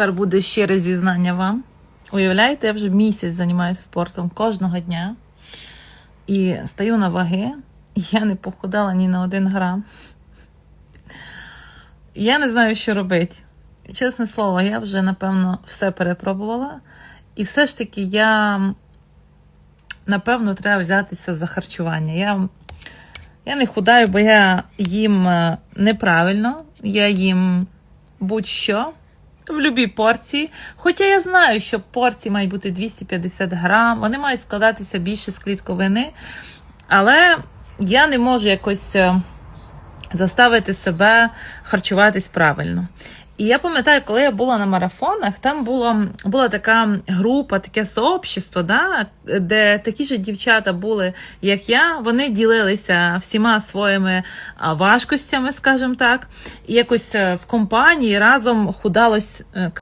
Тепер буде щире зізнання вам. Уявляєте, я вже місяць займаюся спортом кожного дня і стаю на ваги, я не похудала ні на один грам. Я не знаю, що робити. Чесне слово, я вже, напевно, все перепробувала. І все ж таки я, напевно, треба взятися за харчування. Я, я не худаю, бо я їм е, неправильно, я їм будь-що в любій порції. Хоча я знаю, що порції мають бути 250 грам, вони мають складатися більше з клітковини, але я не можу якось е, заставити себе харчуватись правильно. І я пам'ятаю, коли я була на марафонах, там була, була така група, таке сообщество, да, де такі ж дівчата були, як я. Вони ділилися всіма своїми важкостями, скажімо так, і якось е, в компанії разом худалось. е,